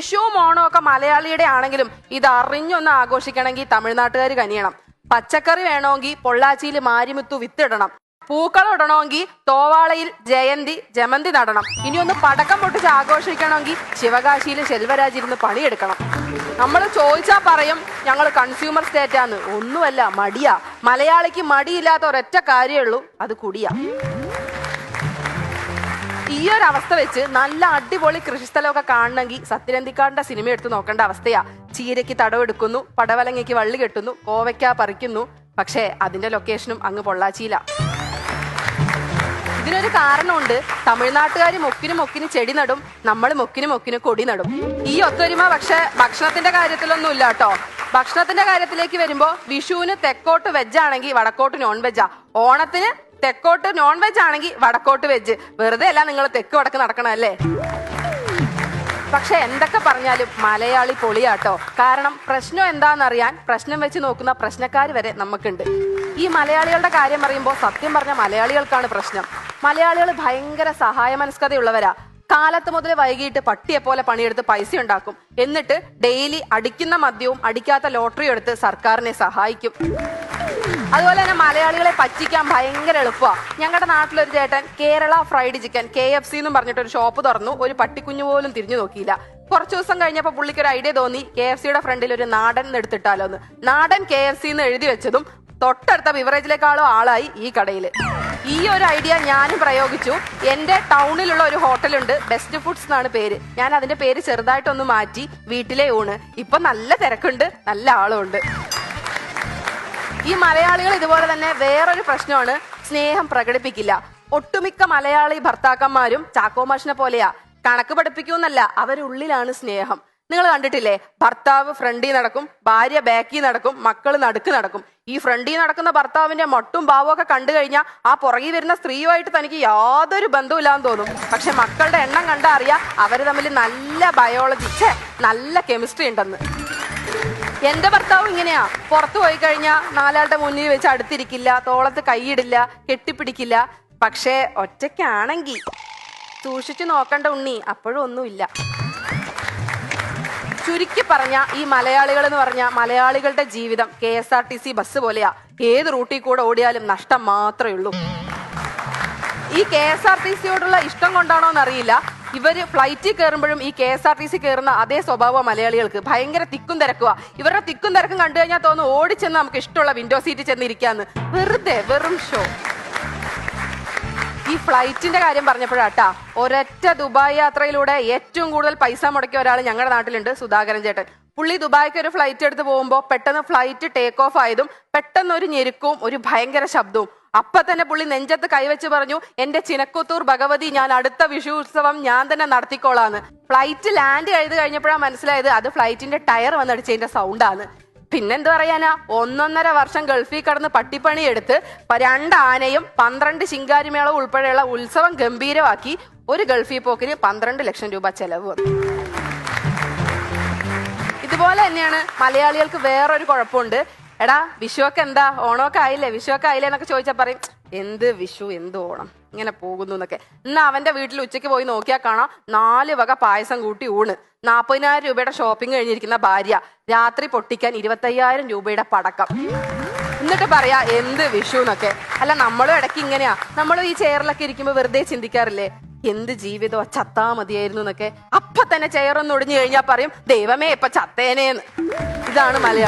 വിഷുവും ഓണവും ഒക്കെ മലയാളിയുടെ ആണെങ്കിലും ഇത് അറിഞ്ഞൊന്ന് ആഘോഷിക്കണമെങ്കിൽ തമിഴ്നാട്ടുകാർ കനിയണം. പച്ചക്കറി വേണമെങ്കിൽ പൊള്ളാച്ചിയിൽ മാരിമുത്തു വിത്തിടണം. പൂക്കളം ഇടണമെങ്കിൽ തോവാളയിൽ ജയന്തി ജമന്തി നടണം. ഇനി ഒന്ന് പടക്കം പൊട്ടിച്ച് ആഘോഷിക്കണമെങ്കിൽ ശിവകാശിയിൽ ശെൽവരാജ് ഇരുന്ന് പണിയെടുക്കണം. നമ്മൾ ചോദിച്ചാൽ പറയും ഞങ്ങൾ കൺസ്യൂമർ സ്റ്റേറ്റാന്ന് ഒന്നുമല്ല മടിയാ. മലയാളിക്ക് മടിയില്ലാത്ത ഒരൊറ്റ കാര്യമേ ഉള്ളൂ അത് കുടിയാ. ഈ ഒരു അവസ്ഥ വെച്ച് നല്ല അടിപൊളി കൃഷിസ്ഥലമൊക്കെ കാണണമെങ്കിൽ സത്യനന്ദിക്കാടിന്റെ സിനിമ എടുത്ത് നോക്കേണ്ട അവസ്ഥയാ. ചീരയ്ക്ക് തടവെടുക്കുന്നു പടവലങ്ങയ്ക്ക് വള്ളി കെട്ടുന്നു കോവയ്ക്ക പറിക്കുന്നു. പക്ഷേ അതിന്റെ ലൊക്കേഷനും അങ്ങ് പൊള്ളാച്ചിയില്ല ഇതിനൊരു കാരണമുണ്ട്. തമിഴ്നാട്ടുകാർ മൊക്കിനും മൊക്കിന് ചെടി നടും നമ്മൾ മൊക്കിനും മൊക്കിന് കൊടി നടും. ഈ ഒത്തൊരുമ പക്ഷെ ഭക്ഷണത്തിന്റെ കാര്യത്തിലൊന്നും ഇല്ല കേട്ടോ. ഭക്ഷണത്തിന്റെ കാര്യത്തിലേക്ക് വരുമ്പോ വിഷുവിന് തെക്കോട്ട് വെജ് ആണെങ്കിൽ വടക്കോട്ട് നോൺ വെജാ ഓണത്തിന് തെക്കോട്ട് നോൺ വെജ് ആണെങ്കിൽ വടക്കോട്ട് വെജ് വെറുതെ അല്ല നിങ്ങൾ തെക്ക് വടക്ക് നടക്കണമല്ലേ പക്ഷെ എന്തൊക്കെ പറഞ്ഞാലും മലയാളി പൊളിയാട്ടോ. കാരണം പ്രശ്നം എന്താണെന്നറിയാൻ പ്രശ്നം വെച്ച് നോക്കുന്ന പ്രശ്നക്കാർ വരെ നമുക്കുണ്ട്. ഈ മലയാളികളുടെ കാര്യം പറയുമ്പോൾ സത്യം പറഞ്ഞ മലയാളികൾക്കാണ് പ്രശ്നം. മലയാളികൾ ഭയങ്കര സഹായ മനസ്കതയുള്ളവരാ കാലത്ത് മുതൽ വൈകിട്ട് പട്ടിയെ പോലെ പണിയെടുത്ത് പൈസ ഉണ്ടാക്കും. എന്നിട്ട് ഡെയിലി അടിക്കുന്ന മദ്യവും അടിക്കാത്ത ലോട്ടറിയും എടുത്ത് സർക്കാരിനെ സഹായിക്കും. അതുപോലെ തന്നെ മലയാളികളെ പറ്റിക്കാൻ ഭയങ്കര എളുപ്പമാണ് ഞങ്ങളുടെ നാട്ടിലൊരു ചേട്ടൻ Kerala fried chicken K F C എന്നും പറഞ്ഞിട്ട് ഒരു ഷോപ്പ് തുറന്നു. ഒരു പട്ടിക്കുഞ്ഞു പോലും തിരിഞ്ഞു നോക്കിയില്ല. കുറച്ച് ദിവസം കഴിഞ്ഞപ്പോൾ പുള്ളിക്ക് ഒരു ഐഡിയ തോന്നി കെ എഫ് സിയുടെ ഫ്രണ്ടിൽ ഒരു നാടൻ എന്ന് എടുത്തിട്ടാലോ എന്ന് നാടൻ കെ എഫ് സി എന്ന് എഴുതി വെച്ചതും തൊട്ടടുത്ത ബിവറേജിലേക്കാളും ആളായി ഈ കടയിൽ ഈ ഒരു ഐഡിയ ഞാനും പ്രയോഗിച്ചു. എന്റെ ടൗണിലുള്ള ഒരു ഹോട്ടലുണ്ട് ബെസ്റ്റ് ഫുഡ്സ് എന്നാണ് പേര്. ഞാൻ അതിന്റെ പേര് ചെറുതായിട്ടൊന്ന് മാറ്റി വീട്ടിലെ ഊണ്. ഇപ്പൊ നല്ല തിരക്കുണ്ട് നല്ല ആളുണ്ട് ഈ മലയാളികൾ ഇതുപോലെ തന്നെ വേറൊരു പ്രശ്നമാണ് സ്നേഹം പ്രകടിപ്പിക്കില്ല. ഒട്ടുമിക്ക മലയാളി ഭർത്താക്കന്മാരും ചാക്കോ മാഷിനെ പോലെയാ. കണക്ക് പഠിപ്പിക്കൂന്നല്ല അവരുള്ളിലാണ് സ്നേഹം. നിങ്ങൾ കണ്ടിട്ടില്ലേ? ഭർത്താവ് ഫ്രണ്ടിൽ നടക്കും ഭാര്യ ബാക്കിൽ നടക്കും മക്കൾ നടുക്ക് നടക്കും. ഈ ഫ്രണ്ടിൽ നടക്കുന്ന ഭർത്താവിന്റെ മൊട്ടും ഭാവവും ഒക്കെ കണ്ടു കഴിഞ്ഞാൽ ആ പുറകിൽ വരുന്ന സ്ത്രീയുമായിട്ട് തനിക്ക് യാതൊരു ബന്ധമില്ലാന്ന് തോന്നും. പക്ഷെ മക്കളുടെ എണ്ണം കണ്ടാ അറിയാം അവർ തമ്മിൽ നല്ല ബയോളജി ഛേ നല്ല കെമിസ്ട്രി ഉണ്ടെന്ന്. എന്റെ ഭർത്താവ് ഇങ്ങനെയാ. പുറത്തു പോയി കഴിഞ്ഞാൽ നാലാളുടെ മുന്നിൽ വെച്ച് അടുത്തിരിക്കില്ല തോളത്ത് കൈയിടില്ല കെട്ടിപ്പിടിക്കില്ല. പക്ഷേ ഒറ്റയ്ക്കാണെങ്കിൽ സൂക്ഷിച്ചു നോക്കണ്ട ഉണ്ണി അപ്പോഴും ഒന്നുമില്ല. ചുരുക്കി പറഞ്ഞ ഈ മലയാളികൾ എന്ന് പറഞ്ഞ മലയാളികളുടെ ജീവിതം K S R T C bus പോലെയാ. ഏത് റൂട്ടിൽ കൂടെ ഓടിയാലും നഷ്ടം മാത്രമേ ഉള്ളൂ. ഈ കെ എസ് ആർ ടി സിയോടുള്ള ഇഷ്ടം കൊണ്ടാണോ എന്നറിയില്ല ഇവർ ഫ്ലൈറ്റിൽ കയറുമ്പോഴും ഈ K S R T C കയറുന്ന അതേ സ്വഭാവം മലയാളികൾക്ക്. ഭയങ്കര തിക്കും തിരക്കുക ഇവരുടെ തിക്കും തിരക്കും കണ്ടു കഴിഞ്ഞാൽ തോന്നുന്നു ഓടിച്ചെന്ന് നമുക്ക് ഇഷ്ടമുള്ള വിൻഡോ സീറ്റ് ചെന്ന് ഇരിക്കാന്ന് വെറുതെ വെറും ഷോ ഈ ഫ്ലൈറ്റിന്റെ കാര്യം പറഞ്ഞപ്പോഴാട്ടാ ഒരൊറ്റ ദുബായ് യാത്രയിലൂടെ ഏറ്റവും കൂടുതൽ പൈസ മുടക്കിയ ഒരാൾ ഞങ്ങളുടെ നാട്ടിലുണ്ട് സുധാകരൻ ചേട്ടൻ. പുള്ളി ദുബായ്ക്ക് ഒരു ഫ്ലൈറ്റ് എടുത്ത് പോകുമ്പോൾ പെട്ടെന്ന് ഫ്ലൈറ്റ് ടേക്ക് ഓഫ് ആയതും പെട്ടെന്ന് ഒരു ഞെരുക്കവും ഒരു ഭയങ്കര ശബ്ദവും. അപ്പൊ തന്നെ പുള്ളി നെഞ്ചത്ത് കൈവച്ച് പറഞ്ഞു എന്റെ ചിനക്കുത്തൂർ ഭഗവതി ഞാൻ അടുത്ത വിഷു ഉത്സവം ഞാൻ തന്നെ നടത്തിക്കോളാന്ന്. ഫ്ലൈറ്റ് ലാൻഡ് ചെയ്ത് കഴിഞ്ഞപ്പോഴാണ് മനസ്സിലായത് അത് ഫ്ലൈറ്റിന്റെ ടയർ വന്നടിച്ചതിന്റെ സൗണ്ടാണ് പിന്നെന്ത് പറയാനാ? ഒന്നൊന്നര വർഷം ഗൾഫിൽ കടന്ന് പട്ടിപ്പണി എടുത്ത് പ- രണ്ട് ആനയും പന്ത്രണ്ട് ശിങ്കാരിമേളവും ഉൾപ്പെടെയുള്ള ഉത്സവം ഗംഭീരമാക്കി ഒരു ഗൾഫിൽ പോക്കിന് പന്ത്രണ്ട് ലക്ഷം രൂപ ചെലവ് വന്നു. ഇതുപോലെ തന്നെയാണ് മലയാളികൾക്ക് വേറൊരു കുഴപ്പമുണ്ട്. എടാ വിഷുവൊക്കെ എന്താ? ഓണമൊക്കെ ആയില്ലേ? വിഷുവൊക്കെ ആയില്ലേ എന്നൊക്കെ ചോദിച്ചാൽ പറയും എന്ത് വിഷു? എന്ത് ഓണം? ഇങ്ങനെ പോകുന്നു എന്നൊക്കെ. ഇന്ന് അവന്റെ വീട്ടിൽ ഉച്ചയ്ക്ക് പോയി നോക്കിയാൽ കാണാം നാല് വക പായസം കൂട്ടി ഊണ്. നാൽപ്പതിനായിരം രൂപയുടെ ഷോപ്പിംഗ് കഴിഞ്ഞിരിക്കുന്ന ഭാര്യ രാത്രി പൊട്ടിക്കാൻ ഇരുപത്തയ്യായിരം രൂപയുടെ പടക്കം. എന്നിട്ട് പറയാ എന്ത് വിഷു? എന്നൊക്കെ. അല്ല നമ്മളും ഇടയ്ക്ക് ഇങ്ങനെയാ. നമ്മളും ഈ ചെയറിലൊക്കെ ഇരിക്കുമ്പോൾ വെറുതെ ചിന്തിക്കാറില്ലേ? എന്ത് ജീവിതം? ചത്താ മതിയായിരുന്നു എന്നൊക്കെ. അപ്പൊ തന്നെ ചെയറൊന്ന് ഒടിഞ്ഞു കഴിഞ്ഞാൽ പറയും ദൈവമേ ഇപ്പൊ ചത്തേനേന്ന്. ഇതാണ് മലയാളം